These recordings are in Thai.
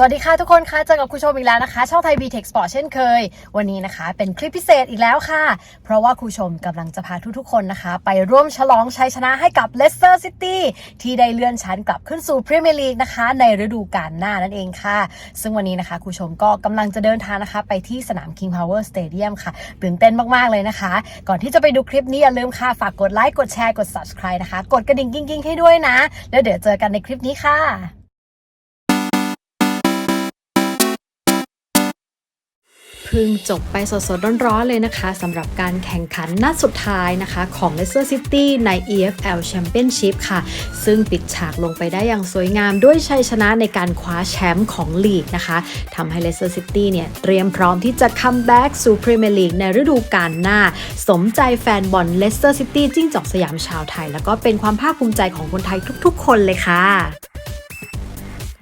สวัสดีค่ะทุกคนค่ะเจอกับคุณชมอีกแล้วนะคะ ช่องไทย b t e c h Sport เช่นเคย วันนี้นะคะ เป็นคลิปพิเศษอีกแล้วค่ะ เพราะว่าคุณชมกำลังจะพาทุกๆคนนะคะ ไปร่วมฉลองชัยชนะให้กับ Leicester City ที่ได้เลื่อนชั้นกลับขึ้นสู่ Premier League นะคะ ในฤดูกาลหน้านั่นเองค่ะ ซึ่งวันนี้นะคะคุณชมก็กำลังจะเดินทางนะคะ ไปที่สนาม King Power Stadium ค่ะตื่นเต้นมากๆเลยนะคะ ก่อนที่จะไปดูคลิปนี้อย่าลืมค่ะฝากกดไลค์กดแชร์กด subscribe นะคะ กดกระดิ่งกิ้งๆให้ด้วยนะ แล้วเดี๋ยวเจอกันในคลิปนี้ค่ะ พิ่งจบไปสดๆ ร้อนๆ เลยนะคะสำหรับการแข่งขันนัดสุดท้ายนะคะ ของ Leicester City ใน EFL Championship ค่ะ ซึ่งปิดฉากลงไปได้อย่างสวยงามด้วยชัยชนะในการคว้าแชมป์ของลีกนะคะทำให้ Leicester City เนี่ยเตรียมพร้อมที่จะคัมแบ็กสู่ Premier League ในฤดูกาลหน้า สมใจแฟนบอล Leicester City จิ้งจอกสยามชาวไทย แล้วก็เป็นความภาคภูมิใจของคนไทยทุกๆ คนเลยค่ะ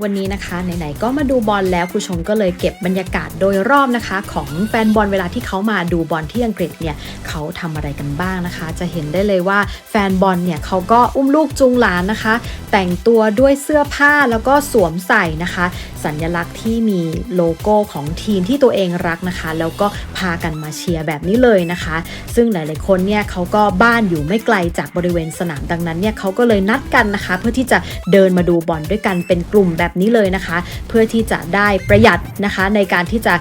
วันนี้นะคะไหนๆก็มาดูบอลแล้วคุณชมก็เลยเก็บบรรยากาศโดยรอบนะคะ ของแฟนบอลเวลาที่เขามาดูบอลที่อังกฤษเนี่ยเขาทำอะไรกันบ้างนะคะ จะเห็นได้เลยว่าแฟนบอลเนี่ยเขาก็อุ้มลูกจูงหลานนะคะ แต่งตัวด้วยเสื้อผ้าแล้วก็สวมใส่นะคะ สัญลักษณ์ที่มีโลโก้ของทีมที่ตัวเองรักนะคะ แล้วก็พากันมาเชียร์แบบนี้เลยนะคะ ซึ่งหลายๆคนเนี่ยเขาก็บ้านอยู่ไม่ไกลจากบริเวณสนามดังนั้นเนี่ยเขาก็เลยนัดกันนะคะ เพื่อที่จะเดินมาดูบอลด้วยกันเป็นกลุ่มแบบนี้เลยนะคะ เพื่อที่จะได้ประหยัดนะคะในการที่จะ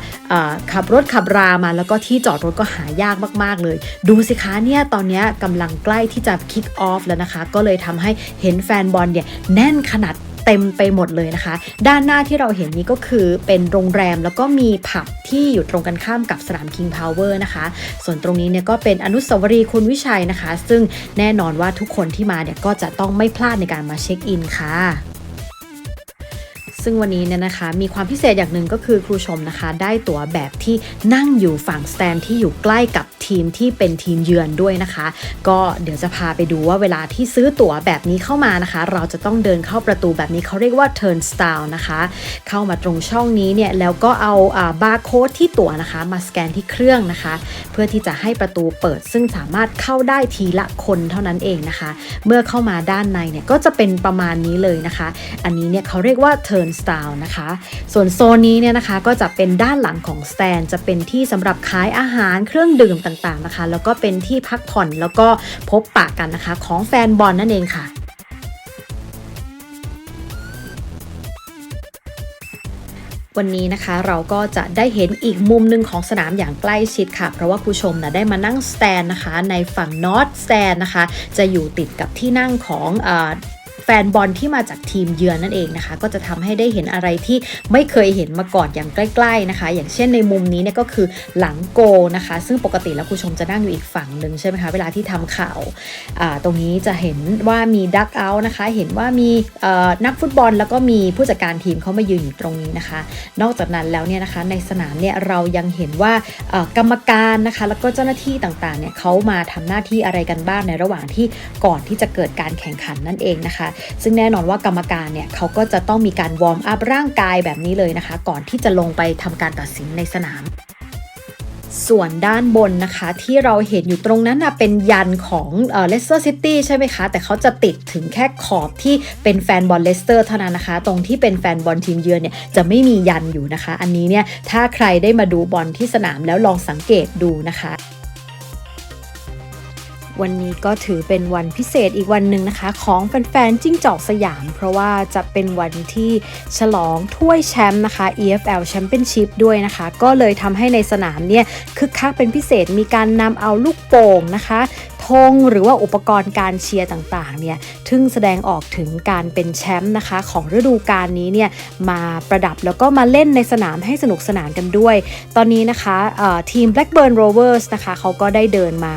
ขับรถขับรามา แล้วก็ที่จอดรถก็หายากมากๆเลย ดูสิคะเนี่ยตอนนี้กำลังใกล้ที่จะคิกออฟแล้วนะคะ ก็เลยทำให้เห็นแฟนบอลเนี่ยแน่นขนาดเต็มไปหมดเลยนะคะ ด้านหน้าที่เราเห็นนี้ก็คือเป็นโรงแรมแล้วก็มีผับที่อยู่ตรงกันข้ามกับสนาม King Power นะคะ ส่วนตรงนี้เนี่ยก็เป็นอนุสาวรีย์คุณวิชัยนะคะ ซึ่งแน่นอนว่าทุกคนที่มาเนี่ยก็จะต้องไม่พลาดในการมาเช็คอินค่ะ ซึ่งวันนี้เนี่ยนะคะมีความพิเศษอย่างหนึ่งก็คือครูชมนะคะ ได้ตั๋วแบบที่นั่งอยู่ฝั่งสแตนที่อยู่ใกล้กับทีมที่เป็นทีมเยือนด้วยนะคะ ก็เดี๋ยวจะพาไปดูว่าเวลาที่ซื้อตั๋วแบบนี้เข้ามานะคะ เราจะต้องเดินเข้าประตูแบบนี้เขาเรียกว่า turnstile นะคะ เข้ามาตรงช่องนี้เนี่ยแล้วก็เอาบาร์โค้ดที่ตั๋วนะคะ มาสแกนที่เครื่องนะคะ เพื่อที่จะให้ประตูเปิด ซึ่งสามารถเข้าได้ทีละคนเท่านั้นเองนะคะ เมื่อเข้ามาด้านในเนี่ยก็จะเป็นประมาณนี้เลยนะคะ อันนี้เนี่ยเขาเรียกว่า turn turnstile นะคะ ส่วนโซนนี้เนี่ยนะคะก็จะเป็นด้านหลังของสแตนจะเป็นที่สำหรับขายอาหารเครื่องดื่มต่างๆนะคะ แล้วก็เป็นที่พักผ่อนแล้วก็พบปะกันนะคะ ของแฟนบอลนั่นเองค่ะวันนี้นะคะเราก็จะได้เห็นอีกมุมหนึ่งของสนามอย่างใกล้ชิดค่ะ เพราะว่าผู้ชมนะได้มานั่งสแตนนะคะ ในฝั่งนอตสแตนนะคะ จะอยู่ติดกับที่นั่งของ แฟนบอลที่มาจากทีมเยือนนั่นเองนะคะ ก็จะทำให้ได้เห็นอะไรที่ไม่เคยเห็นมาก่อนอย่างใกล้ ๆนะคะ อย่างเช่นในมุมนี้เนี่ยก็คือหลังโกนะคะ ซึ่งปกติแล้วคุณชมจะนั่งอยู่อีกฝั่งหนึ่งใช่ไหมคะเวลาที่ทำข่าวาตรงนี้จะเห็นว่ามีดักเอานะคะ เห็นว่ามีนักฟุตบอลแล้วก็มีผู้จัดการทีมเขามายืนอยู่ตรงนี้นะคะ นอกจากนั้นแล้วเนี่ยนะคะในสนามเนี่ยเรายังเห็นว่ากรรมการนะคะ แล้วก็เจ้าหน้าที่ต่างๆเนี่ยเขามาทำหน้าที่อะไรกันบ้างในระหว่างที่ก่อนที่จะเกิดการแข่งขันนั่นเองนะคะซึ่งแน่นอนว่ากรรมการเนี่ยเขาก็จะต้องมีการวอร์มอัพร่างกายแบบนี้เลยนะคะ ก่อนที่จะลงไปทำการตัดสินในสนามส่วนด้านบนนะคะที่เราเห็นอยู่ตรงนั้นนะเป็นยันของเลสเตอร์ซิตี้ใช่ไหมคะ แต่เขาจะติดถึงแค่ขอบที่เป็นแฟนบอลเลสเตอร์เท่านั้นนะคะ ตรงที่เป็นแฟนบอลทีมเยือนเนี่ยจะไม่มียันอยู่นะคะ อันนี้เนี่ยถ้าใครได้มาดูบอลที่สนามแล้วลองสังเกตดูนะคะ วันนี้ก็ถือเป็นวันพิเศษอีกวันหนึ่งนะคะ ของแฟนๆจิ้งจอกสยาม เพราะว่าจะเป็นวันที่ฉลองถ้วยแชมป์นะคะ EFL Championship ด้วยนะคะ ก็เลยทำให้ในสนามเนี่ยคึกคักเป็นพิเศษมีการนำเอาลูกโป่งนะคะ ธงหรือว่าอุปกรณ์การเชียร์ต่างๆเนี่ยทึ่งแสดงออกถึงการเป็นแชมป์นะคะของฤดูกาลนี้เนี่ยมาประดับแล้วก็มาเล่นในสนามให้สนุกสนานกันด้วย ตอนนี้นะคะทีม Blackburn Rovers นะคะเขาก็ได้เดินมา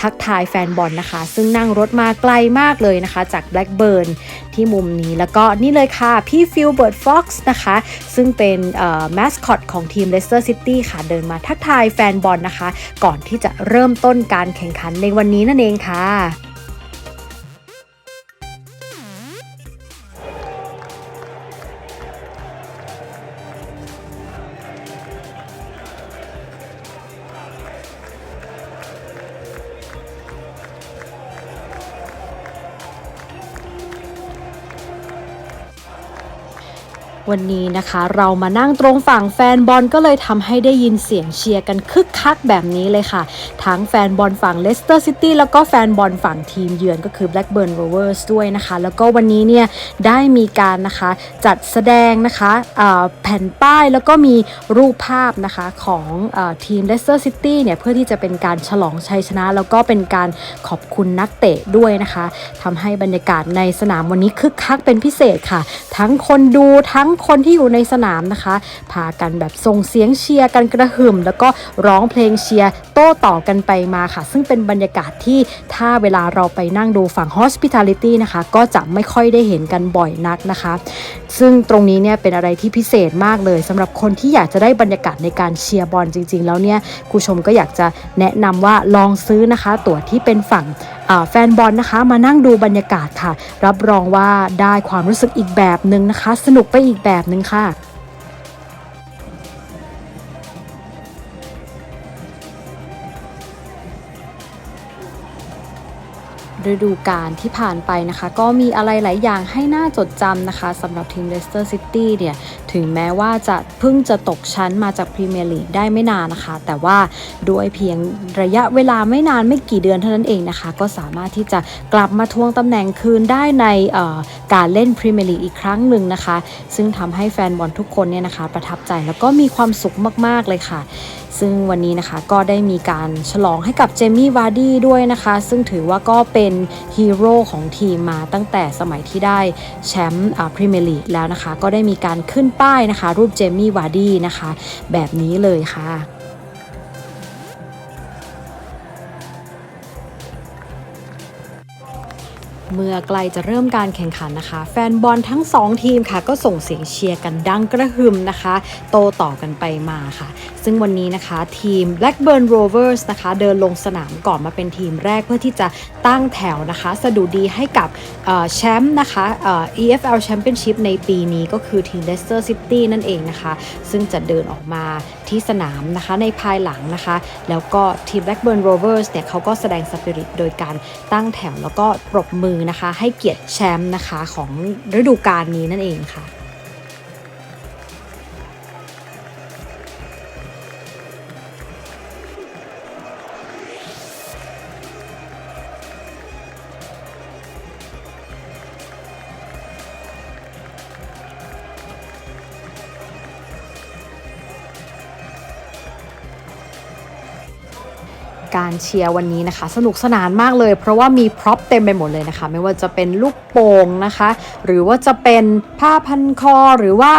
ทักทายแฟนบอลนะคะ ซึ่งนั่งรถมาไกลมากเลยนะคะ จาก Blackburn ที่มุมนี้แล้วก็นี่เลยค่ะ พี่ฟิลเบิร์ตฟ็อกซ์นะคะ ซึ่งเป็นแมสคอตของทีม Leicester City ค่ะ เดินมาทักทายแฟนบอลนะคะ ก่อนที่จะเริ่มต้นการแข่งขันในวันนี้นั่นเองค่ะ วันนี้นะคะเรามานั่งตรงฝั่งแฟนบอลก็เลยทำให้ได้ยินเสียงเชียร์กันคึกคักแบบนี้เลยค่ะ ทั้งแฟนบอลฝั่งเลสเตอร์ซิตี้แล้วก็แฟนบอลฝั่งทีมเยือนก็คือ Blackburn Rovers ด้วยนะคะ แล้วก็วันนี้เนี่ยได้มีการนะคะจัดแสดงนะคะแผ่นป้ายแล้วก็มีรูปภาพนะคะของอทีมเลสเตอร์ซิตี้เนี่ยเพื่อที่จะเป็นการฉลองชัยชนะ แล้วก็เป็นการขอบคุณนักเตะด้วยนะคะทำให้บรรยากาศในสนามวันนี้คึกคักเป็นพิเศษค่ะ ทั้งคนดูทั้งคนที่อยู่ในสนามนะคะ พากันแบบส่งเสียงเชียร์กันกระหึ่ม แล้วก็ร้องเพลงเชียร์โต้ต่อกันไปมาค่ะ ซึ่งเป็นบรรยากาศที่ถ้าเวลาเราไปนั่งดูฝั่ง hospitality นะคะ ก็จะไม่ค่อยได้เห็นกันบ่อยนักนะคะ ซึ่งตรงนี้เนี่ยเป็นอะไรที่พิเศษมากเลยสำหรับคนที่อยากจะได้บรรยากาศในการเชียร์บอลจริง ๆ แล้วเนี่ยครูชมก็อยากจะแนะนำว่าลองซื้อนะคะ ตั๋วที่เป็นฝั่งแฟนบอลนะคะมานั่งดูบรรยากาศค่ะ รับรองว่าได้ความรู้สึกอีกแบบหนึ่งนะคะ สนุกไปอีกแบบหนึ่งค่ะฤดูกาลที่ผ่านไปนะคะ ก็มีอะไรหลายอย่างให้น่าจดจำนะคะสำหรับทีมเลสเตอร์ซิตี้เนี่ย ถึงแม้ว่าจะเพิ่งจะตกชั้นมาจากพรีเมียร์ลีกได้ไม่นานนะคะ แต่ว่าด้วยเพียงระยะเวลาไม่นานไม่กี่เดือนเท่านั้นเองนะคะ ก็สามารถที่จะกลับมาทวงตำแหน่งคืนได้ในการเล่นพรีเมียร์ลีกอีกครั้งหนึ่งนะคะ ซึ่งทำให้แฟนบอลทุกคนเนี่ยนะคะ ประทับใจแล้วก็มีความสุขมาก ๆ เลยค่ะ ซึ่งวันนี้นะคะก็ได้มีการฉลองให้กับเจมี่วาร์ดี้ด้วยนะคะ ซึ่งถือว่าก็เป็นฮีโร่ของทีมมาตั้งแต่สมัยที่ได้แชมป์พรีเมียร์ลีกแล้วนะคะ ก็ได้มีการขึ้นป้ายนะคะ รูปเจมี่วาร์ดี้นะคะ แบบนี้เลยค่ะ เมื่อใกล้จะเริ่มการแข่งขันนะคะ แฟนบอลทั้ง 2 ทีมค่ะ ก็ส่งเสียงเชียร์กันดังกระหึ่มนะคะ โตต่อกันไปมาค่ะ ซึ่งวันนี้นะคะทีม Blackburn Rovers นะคะ เดินลงสนามก่อนมาเป็นทีมแรกเพื่อที่จะตั้งแถวนะคะ สะดุดีให้กับแชมป์นะคะเอ่อ EFL Championship ในปีนี้ก็คือทีม Leicester City นั่นเองนะคะ ซึ่งจะเดินออกมา ที่สนามนะคะในภายหลังนะคะ แล้วก็ทีม Blackburn Rovers เนี่ยเขาก็แสดงสปิริตโดยการตั้งแถวแล้วก็ปรบมือนะคะ ให้เกียรติแชมป์นะคะของฤดูกาลนี้นั่นเองค่ะ เชียร์วันนี้นะคะ สนุกสนานมากเลย เพราะว่ามีพร็อพเต็มไปหมดเลยนะคะ ไม่ว่าจะเป็นลูกโป่งนะคะ หรือว่าจะเป็นผ้าพันคอหรือว่า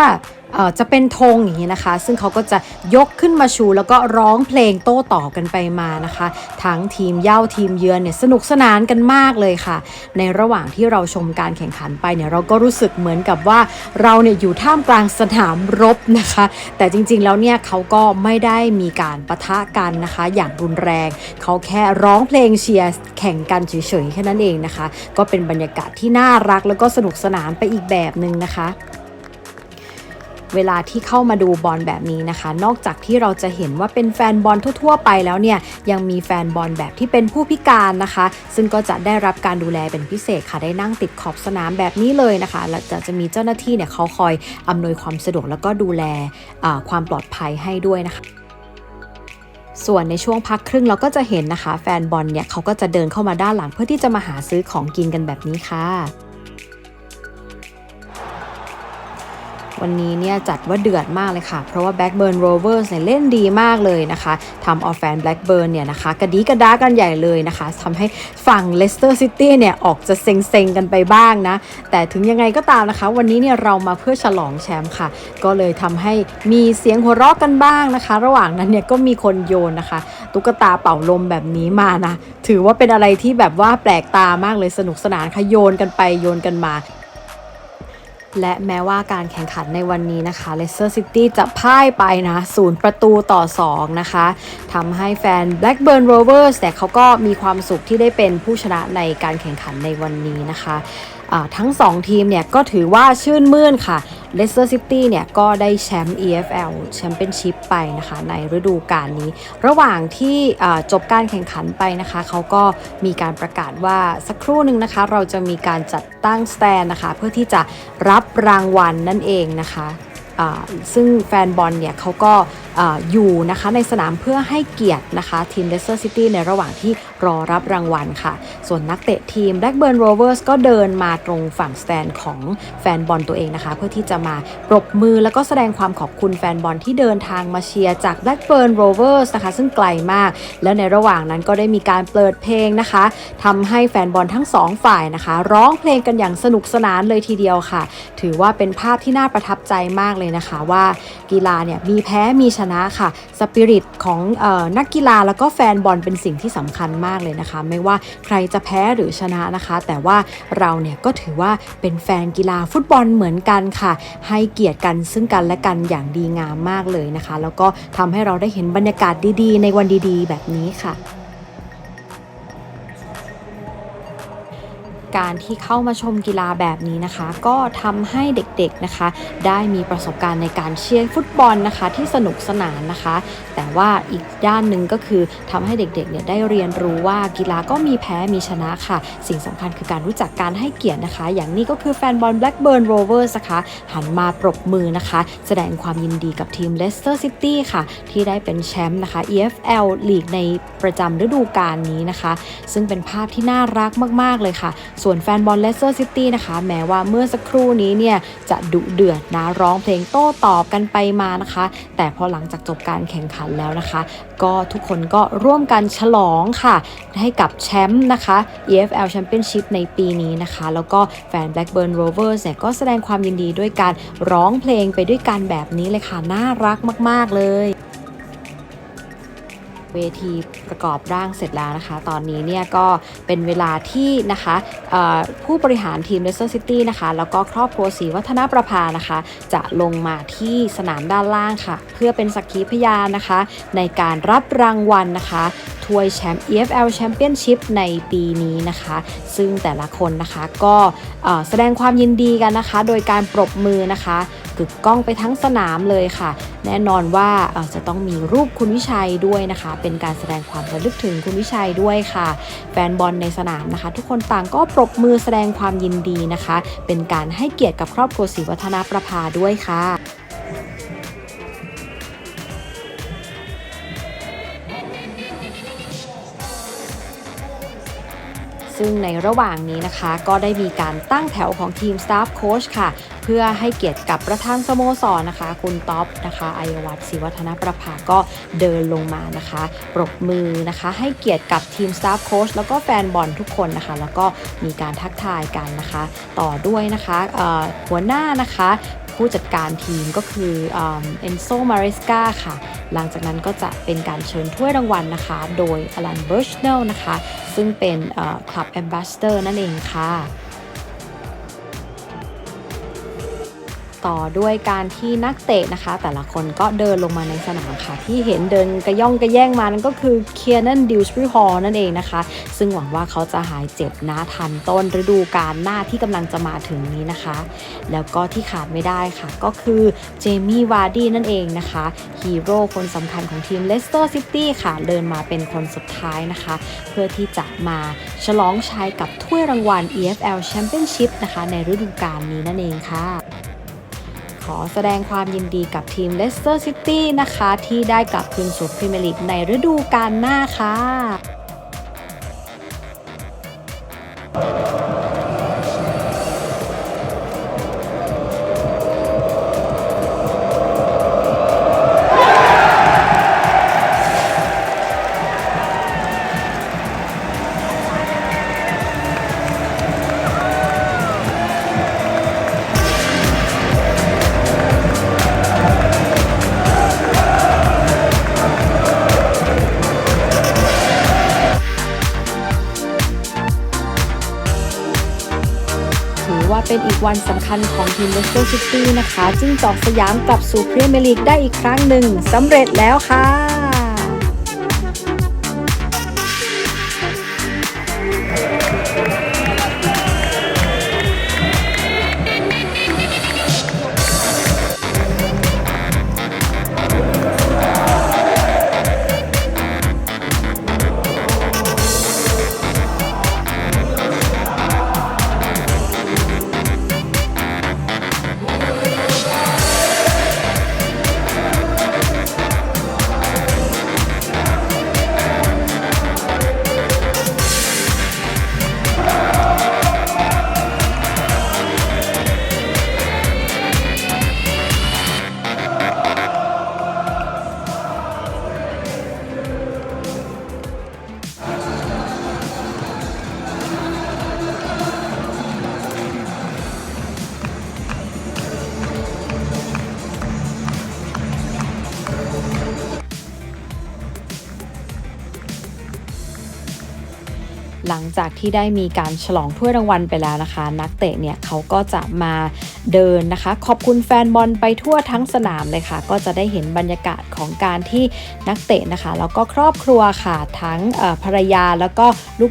จะเป็นธงอย่างนี้นะคะ ซึ่งเขาก็จะยกขึ้นมาชูแล้วก็ร้องเพลงโต้ตอบกันไปมานะคะ ทั้งทีมเย่าทีมเยือนเนี่ยสนุกสนานกันมากเลยค่ะ ในระหว่างที่เราชมการแข่งขันไปเนี่ยเราก็รู้สึกเหมือนกับว่าเราเนี่ยอยู่ท่ามกลางสนามรบนะคะ แต่จริงๆแล้วเนี่ยเขาก็ไม่ได้มีการปะทะกันนะคะ อย่างรุนแรง เขาแค่ร้องเพลงเชียร์แข่งกันเฉยๆแค่นั้นเองนะคะ ก็เป็นบรรยากาศที่น่ารักแล้วก็สนุกสนานไปอีกแบบหนึ่งนะคะ เวลาที่เข้ามาดูบอลแบบนี้นะคะ นอกจากที่เราจะเห็นว่าเป็นแฟนบอลทั่ว ๆ ไปแล้วเนี่ยยังมีแฟนบอลแบบที่เป็นผู้พิการนะคะ ซึ่งก็จะได้รับการดูแลเป็นพิเศษค่ะได้นั่งติดขอบสนามแบบนี้เลยนะคะและจะจะมีเจ้าหน้าที่เนี่ยเขาคอยอำนวยความสะดวกแล้วก็ดูแลความปลอดภัยให้ด้วยนะคะส่วนในช่วงพักครึ่งเราก็จะเห็นนะคะ แฟนบอลเนี่ยเขาก็จะเดินเข้ามาด้านหลังเพื่อที่จะมาหาซื้อของกินกันแบบนี้ค่ะ วันนี้เนี่ยจัดว่าเดือดมากเลยค่ะ เพราะว่า Blackburn Rovers เนี่ยเล่นดีมากเลยนะคะทำเอาแฟน Blackburn เนี่ยนะคะกระดีกระดากันใหญ่เลยนะคะทำให้ฝั่ง Leicester City เนี่ยออกจะเซ็งๆกันไปบ้างนะ แต่ถึงยังไงก็ตามนะคะ วันนี้เนี่ยเรามาเพื่อฉลองแชมป์ค่ะ ก็เลยทำให้มีเสียงหัวเราะกันบ้างนะคะ ระหว่างนั้นเนี่ยก็มีคนโยนนะคะ ตุ๊กตาเป่าลมแบบนี้มานะ ถือว่าเป็นอะไรที่แบบว่าแปลกตามากเลยสนุกสนานค่ะโยนกันไปโยนกันมา และแม้ว่าการแข่งขันในวันนี้นะคะเลสเตอร์ซิตี้จะพ่ายไปนะศูนย์ประตูต่อ 2 นะคะทำให้แฟน Blackburn Rovers แต่เขาก็มีความสุขที่ได้เป็นผู้ชนะในการแข่งขันในวันนี้นะคะ ทั้ง 2 ทีมเนี่ยก็ถือว่าชื่นมื่นค่ะเลสเตอร์ซิตี้เนี่ยก็ได้แชมป์ EFL แชมเปี้ยนชิพไปนะคะในฤดูกาลนี้ ระหว่างที่จบการแข่งขันไปนะคะ เขาก็มีการประกาศว่าสักครู่หนึ่งนะคะ เราจะมีการจัดตั้งสแตนนะคะ เพื่อที่จะรับรางวัลนั่นเองนะคะ ซึ่งแฟนบอลเนี่ยเขาก็อ่าอยู่นะคะในสนามเพื่อให้เกียรตินะคะทีมเลสเตอร์ซิตี้ในระหว่างที่รอรับรางวัลค่ะ ส่วนนักเตะทีม Blackburn Rovers ก็เดินมาตรงฝั่งสแตนของแฟนบอลตัวเองนะคะ เพื่อที่จะมาปรบมือแล้วก็แสดงความขอบคุณแฟนบอลที่เดินทางมาเชียร์จาก Blackburn Rovers นะคะซึ่งไกลมาก แล้วในระหว่างนั้นก็ได้มีการเปิดเพลงนะคะทำให้แฟนบอลทั้งสองฝ่ายนะคะ ร้องเพลงกันอย่างสนุกสนานเลยทีเดียวค่ะ ถือว่าเป็นภาพที่น่าประทับใจมากเลยนะคะว่ากีฬาเนี่ยมีแพ้มีชนะค่ะสปิริตของออนักกีฬาแล้วก็แฟนบอลเป็นสิ่งที่สำคัญมากเลยนะคะ ไม่ว่าใครจะแพ้หรือชนะนะคะ แต่ว่าเราเนี่ยก็ถือว่าเป็นแฟนกีฬาฟุตบอลเหมือนกันค่ะ ให้เกียรติกันซึ่งกันและกันอย่างดีงามมากเลยนะคะ แล้วก็ทำให้เราได้เห็นบรรยากาศดีๆ ในวันดีๆ แบบนี้ค่ะ การที่เข้ามาชมกีฬาแบบนี้นะคะ ก็ทำให้เด็กๆนะคะ ได้มีประสบการณ์ในการเชียร์ฟุตบอลนะคะ ที่สนุกสนานนะคะ แต่ว่าอีกด้านหนึ่งก็คือทำให้เด็กๆเนี่ยได้เรียนรู้ว่ากีฬาก็มีแพ้มีชนะค่ะ สิ่งสำคัญคือการรู้จักการให้เกียรตินะคะ อย่างนี้ก็คือแฟนบอล Blackburn Rovers นะคะ หันมาปรบมือนะคะ แสดงความยินดีกับทีม Leicester City ค่ะ ที่ได้เป็นแชมป์นะคะ EFL ลีกในประจำฤดูกาลนี้นะคะ ซึ่งเป็นภาพที่น่ารักมากๆเลยค่ะส่วนแฟนบอลเลสเตอร์ซิตี้นะคะ แม้ว่าเมื่อสักครู่นี้เนี่ยจะดุเดือดนะร้องเพลงโต้ตอบกันไปมานะคะ แต่พอหลังจากจบการแข่งขันแล้วนะคะ ก็ทุกคนก็ร่วมกันฉลองค่ะ ให้กับแชมป์นะคะ EFL Championship ในปีนี้นะคะ แล้วก็แฟน Blackburn Rovers เนี่ยก็แสดงความยินดีด้วยการร้องเพลงไปด้วยกันแบบนี้เลยค่ะ น่ารักมาก ๆ เลย เวทีประกอบร่างเสร็จแล้วนะคะ ตอนนี้เนี่ยก็เป็นเวลาที่นะคะผู้บริหารทีม Leicester City นะคะ แล้วก็ครอบครัวศรีวัฒนประภานะคะ จะลงมาที่สนามด้านล่างค่ะ เพื่อเป็นสักขีพยานนะคะ ในการรับรางวัลนะคะ ถ้วยแชมป์ EFL Championship ในปีนี้นะคะ ซึ่งแต่ละคนนะคะก็แสดงความยินดีกันนะคะ โดยการปรบมือนะคะกึกก้องไปทั้งสนามเลยค่ะ แน่นอนว่าจะต้องมีรูปคุณวิชัยด้วยนะคะ เป็นการแสดงความระลึกถึงคุณวิชัยด้วยค่ะ แฟนบอลในสนามนะคะ ทุกคนต่างก็ปรบมือแสดงความยินดีนะคะ เป็นการให้เกียรติกับครอบครัวศรีวัฒนาประภาด้วยค่ะ ซึ่งในระหว่างนี้นะคะก็ได้มีการตั้งแถวของทีม Staff Coach ค่ะ เพื่อให้เกียรติกับประธานสโมสรนะคะ คุณท็อปนะคะอัยวัฒน์ศรีวัฒนประภาก็เดินลงมานะคะปรบมือนะคะ ให้เกียรติกับทีม Staff Coach แล้วก็แฟนบอลทุกคนนะคะ แล้วก็มีการทักทายกันนะคะ ต่อด้วยนะคะหัวหน้านะคะ ผู้จัดการทีมก็คือเอ็นโซมาริสกาค่ะ หลังจากนั้นก็จะเป็นการเชิญถ้วยรางวัลนะคะ โดยอลันเบิร์ชเนลนะคะ ซึ่งเป็นคลับแอมบาสเตอร์นั่นเองค่ะ ต่อด้วยการที่นักเตะนะคะ แต่ละคนก็เดินลงมาในสนามค่ะ ที่เห็นเดินกระย่องกระแย่งมานั่นก็คือเคียร์นันดิวส์บรีฮอลนั่นเองนะคะ ซึ่งหวังว่าเขาจะหายเจ็บนะทันต้นฤดูกาลหน้าที่กำลังจะมาถึงนี้นะคะ แล้วก็ที่ขาดไม่ได้ค่ะ ก็คือเจมี่วาร์ดี้นั่นเองนะคะฮีโร่คนสำคัญของทีมเลสเตอร์ซิตี้ค่ะ เดินมาเป็นคนสุดท้ายนะคะ เพื่อที่จะมาฉลองชัยกับถ้วยรางวัล EFL Championship นะคะ ในฤดูกาลนี้นั่นเองค่ะ อแสดงความยินดีกับทีมเลสเตอร์ซิตี้นะคะ ที่ได้กลับคืนสู่พรีเมียร์ลีกในฤดูกาลหน้าค่ะ เป็นอีกวันสำคัญของทีมเลสเตอร์ซิตี้นะคะ จึงจอกสยามกลับสู่พรีเมียร์ลีกได้อีกครั้งหนึ่งสำเร็จแล้วค่ะ Young. จากที่ได้มีการฉลองถ้วยรางวัลไปแล้วนะคะ นักเตะเนี่ยเขาก็จะมาเดินนะคะ ขอบคุณแฟนบอลไปทั่วทั้งสนามเลยค่ะ ก็จะได้เห็นบรรยากาศของการที่นักเตะนะคะแล้วก็ครอบครัวค่ะทั้งภรรยาแล้วก็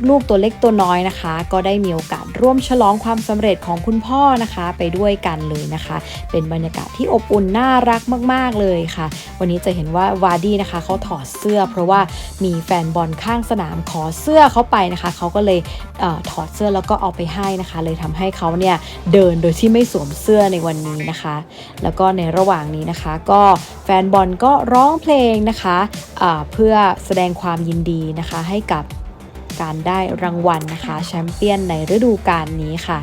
ลูกๆตัวเล็กตัวน้อยนะคะ ก็ได้มีโอกาสร่วมฉลองความสำเร็จของคุณพ่อนะคะ ไปด้วยกันเลยนะคะ เป็นบรรยากาศที่อบอุ่นน่ารักมาก ๆเลยค่ะ วันนี้จะเห็นว่าวาร์ดี้นะคะเขาถอดเสื้อ เพราะว่ามีแฟนบอลข้างสนามขอเสื้อเขาไปนะคะเขาก็เลยเออถอดเสื้อแล้วก็เอาไปให้นะคะ เลยทำให้เขาเนี่ยเดินโดยที่ไม่สวมเสื้อในวันนี้นะคะ แล้วก็ในระหว่างนี้นะคะ ก็แฟนบอลก็ร้องเพลงนะคะะเพื่อแสดงความยินดีนะคะให้กับการได้รางวัลนะคะแชมเปี้ยนในฤดูกาลนี้ค่ะ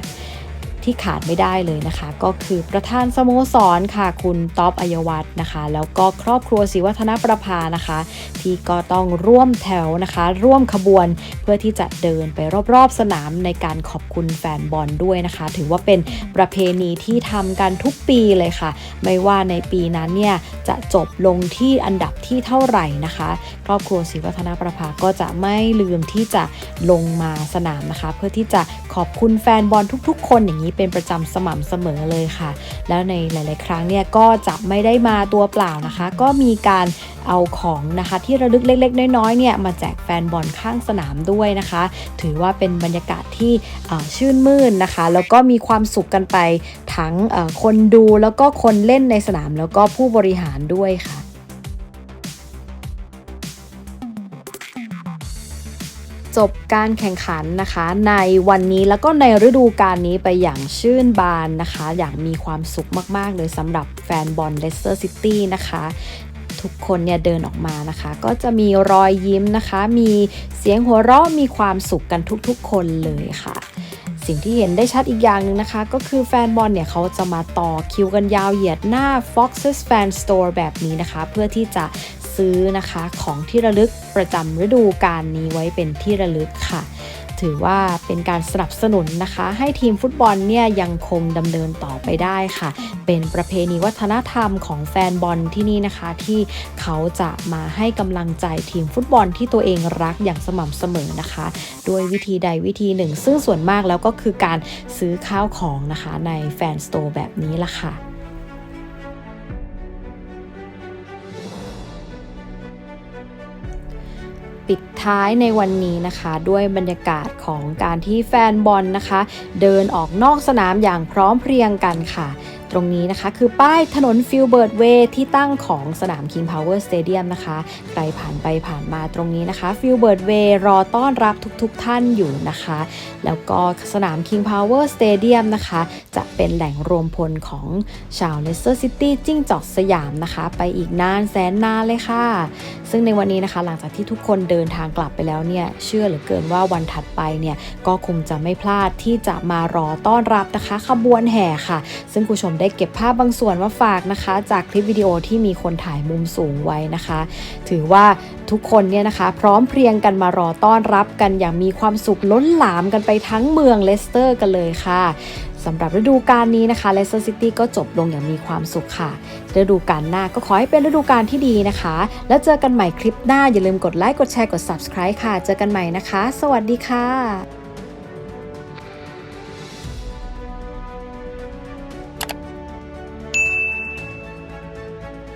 ที่ขาดไม่ได้เลยนะคะ ก็คือประธานสโมสรค่ะคุณต๊อบอัยวัฒน์นะคะ แล้วก็ครอบครัวศรีวัฒนประภานะคะ ที่ก็ต้องร่วมแถวนะคะ ร่วมขบวนเพื่อที่จะเดินไปรอบๆสนามในการขอบคุณแฟนบอลด้วยนะคะ ถือว่าเป็นประเพณีที่ทำกันทุกปีเลยค่ะ ไม่ว่าในปีนั้นเนี่ยจะจบลงที่อันดับที่เท่าไหร่นะคะ ครอบครัวศรีวัฒนประภาก็จะไม่ลืมที่จะลงมาสนามนะคะ เพื่อที่จะขอบคุณแฟนบอลทุกๆ คนอย่างนี้เป็นประจำสม่ำเสมอเลยค่ะ แล้วในหลาย ๆ ครั้งเนี่ยก็จะไม่ได้มาตัวเปล่านะคะ ก็มีการเอาของนะคะที่ระลึกเล็ก ๆ น้อย ๆ เนี่ยมาแจกแฟนบอลข้างสนามด้วยนะคะ ถือว่าเป็นบรรยากาศที่ชื่นมื่นนะคะ แล้วก็มีความสุขกันไปทั้งคนดูแล้วก็คนเล่นในสนามแล้วก็ผู้บริหารด้วยค่ะ จบการแข่งขันนะคะ ในวันนี้แล้วก็ในฤดูกาลนี้ไปอย่างชื่นบานนะคะ อย่างมีความสุขมาก ๆ เลยสำหรับแฟนบอลเลสเตอร์ซิตี้นะคะทุกคนเนี่ยเดินออกมานะคะ ก็จะมีรอยยิ้มนะคะ มีเสียงหัวเราะมีความสุขกันทุกๆ คนเลยค่ะ สิ่งที่เห็นได้ชัดอีกอย่างหนึ่งนะคะ ก็คือแฟนบอลเนี่ยเขาจะมาต่อคิวกันยาวเหยียดหน้า Fox's Fan Store แบบนี้นะคะ เพื่อที่จะ ซื้อนะคะของที่ระลึกประจำฤดูกาลนี้ไว้เป็นที่ระลึกค่ะ ถือว่าเป็นการสนับสนุนนะคะ ให้ทีมฟุตบอลเนี่ยยังคงดำเนินต่อไปได้ค่ะ เป็นประเพณีวัฒนธรรมของแฟนบอลที่นี่นะคะ ที่เขาจะมาให้กำลังใจทีมฟุตบอลที่ตัวเองรักอย่างสม่ำเสมอนะคะ ด้วยวิธีใดวิธีหนึ่ง ซึ่งส่วนมากแล้วก็คือการซื้อข้าวของนะคะในแฟนสโตร์แบบนี้ละค่ะ ปิดท้ายในวันนี้นะคะ ด้วยบรรยากาศของการที่แฟนบอลนะคะ เดินออกนอกสนามอย่างพร้อมเพรียงกันค่ะ ตรงนี้นะคะ คือป้ายถนนฟิลเบิร์ตเวย์ที่ตั้งของสนาม King Power Stadium นะคะใครผ่านไปผ่านมาตรงนี้นะคะฟิลเบิร์ตเวย์รอต้อนรับทุกๆทท่านอยู่นะคะ แล้วก็สนาม King Power Stadium นะคะ จะเป็นแหล่งรวมพลของชาวเลสเตอร์ซิตี้จิ้งจอกสยามนะคะ ไปอีกนานแสนนานเลยค่ะ ซึ่งในวันนี้นะคะ หลังจากที่ทุกคนเดินทางกลับไปแล้วเนี่ยเชื่อเหลือเกินว่าวันถัดไปเนี่ยก็คงจะไม่พลาดที่จะมารอต้อนรับนะคะ ขบวนแห่ค่ะ ซึ่งคุณผู้ชมได้เก็บภาพบางส่วนมาฝากนะคะ จากคลิปวิดีโอที่มีคนถ่ายมุมสูงไว้นะคะ ถือว่าทุกคนเนี่ยนะคะ พร้อมเพรียงกันมารอต้อนรับกันอย่างมีความสุขล้นหลามกันไปทั้งเมืองเลสเตอร์กันเลยค่ะสำหรับฤดูกาลนี้นะคะเลสเตอร์ซิตี้ก็จบลงอย่างมีความสุขค่ะ ฤดูกาลหน้าก็ขอให้เป็นฤดูกาลที่ดีนะคะ แล้วเจอกันใหม่คลิปหน้าอย่าลืมกดไลค์กดแชร์กด subscribe ค่ะ เจอกันใหม่นะคะ สวัสดีค่ะ